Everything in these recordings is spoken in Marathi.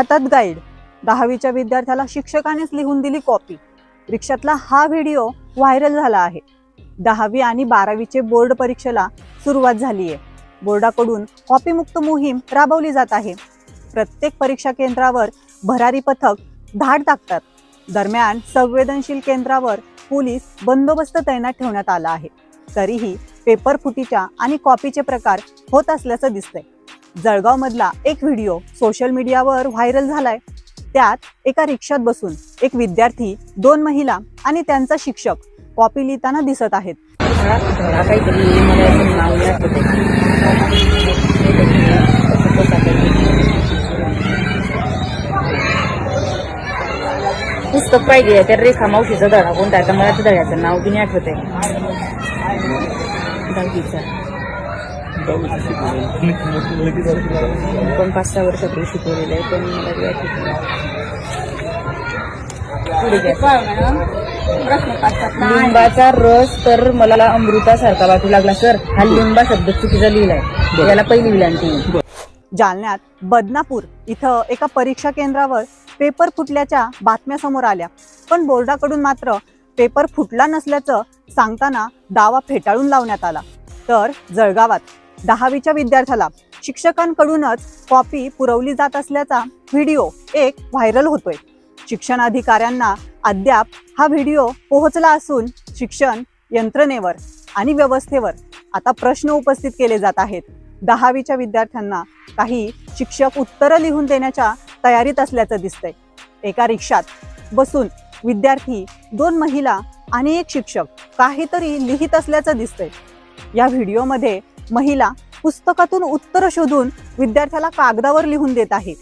हातात गाईड दहावीच्या विद्यार्थ्याला शिक्षकानेच लिहून दिली कॉपी रिक्षातला हा व्हिडिओ व्हायरल झाला आहे. दहावी आणि बारावीचे बोर्ड परीक्षेला सुरुवात झाली आहे बोर्डाकडून कॉपीमुक्त मोहीम राबवली जात आहे. प्रत्येक परीक्षा केंद्रावर भरारी पथक धाड टाकतात. दरम्यान संवेदनशील केंद्रावर पोलीस बंदोबस्त तैनात ठेवण्यात आला आहे. तरीही पेपर फुटीच्या आणि कॉपीचे प्रकार होत असल्याचं दिसतंय. जळगाव मधला एक व्हिडिओ सोशल मीडियावर व्हायरल झालाय. त्यात एका रिक्षात बसून एक विद्यार्थी दोन महिला आणि त्यांचा शिक्षक कॉपी लिहिताना दिसत आहेत. पुस्तक पाहिजे त्या रेखा मावशीचा धडा कोणता आहे? तर मला त्या धड्याचं नाव बी नाही आठवत आहे. दहावीचा पण पाच सहा वर्षापूर्वी शिकवलेलं आहे पण. लिंबाचा रस तर मला अमृतासारखा वाटू लागला सर. हा लिंबा शब्द चुकीचा लिहिलाय. याला पहिली विलांटी जालन्यात बदनापूर इथं एका परीक्षा केंद्रावर पेपर फुटल्याच्या बातम्या समोर आल्या. पण बोर्डाकडून मात्र पेपर फुटला नसल्याचं सांगताना दावा फेटाळून लावण्यात आला. तर जळगावात दहावीच्या विद्यार्थ्याला शिक्षकांकडूनच कॉपी पुरवली जात असल्याचा व्हिडिओ एक व्हायरल होतोय. शिक्षण अधिकाऱ्यांना अद्याप हा व्हिडिओ पोहोचला असून शिक्षण यंत्रणेवर आणि व्यवस्थेवर आता प्रश्न उपस्थित केले जात आहेत. दहावीच्या विद्यार्थ्यांना काही शिक्षक उत्तरं लिहून देण्याच्या तयारीत असल्याचं दिसतंय. एका रिक्षात बसून विद्यार्थी दोन महिला आणि एक शिक्षक काहीतरी लिहित असल्याचं दिसतंय. या व्हिडिओमध्ये महिला पुस्तकातून उत्तर शोधून विद्यार्थ्याला कागदावर लिहून देत आहे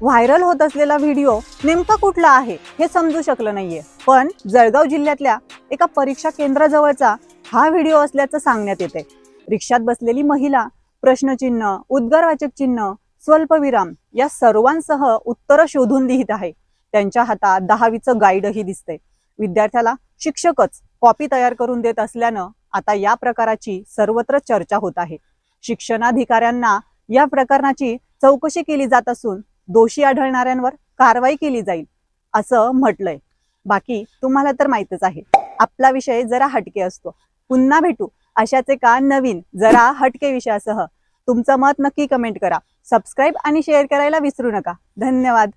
व्हायरल होत असलेला व्हिडिओ नेमका कुठला आहे हे समजू शकलं नाहीये. पण जळगाव जिल्ह्यातल्या एका परीक्षा केंद्राजवळचा हा व्हिडिओ असल्याचं सांगण्यात येते रिक्षात बसलेली महिला प्रश्नचिन्ह उद्गारवाचक चिन्ह स्वल्पविराम या सर्वांसह उत्तरं शोधून लिहित आहे. त्यांच्या हातात दहावीचं गाईडही दिसते विद्यार्थ्याला शिक्षकच कॉपी तयार करून देत असल्यानं आता या प्रकाराची सर्वत्र चर्चा होत आहे. शिक्षणाधिकाऱ्यांना या प्रकरणाची चौकशी केली जात असून दोषी आढळणाऱ्यांवर कारवाई केली जाईल असं म्हटलंय. बाकी तुम्हाला तर माहितच आहे आपला विषय जरा हटके असतो. पुन्हा भेटू अशाच एका नवीन जरा हटके विषयासह. तुमचं मत नक्की कमेंट करा. सबस्क्राईब आणि शेअर करायला विसरू नका. धन्यवाद.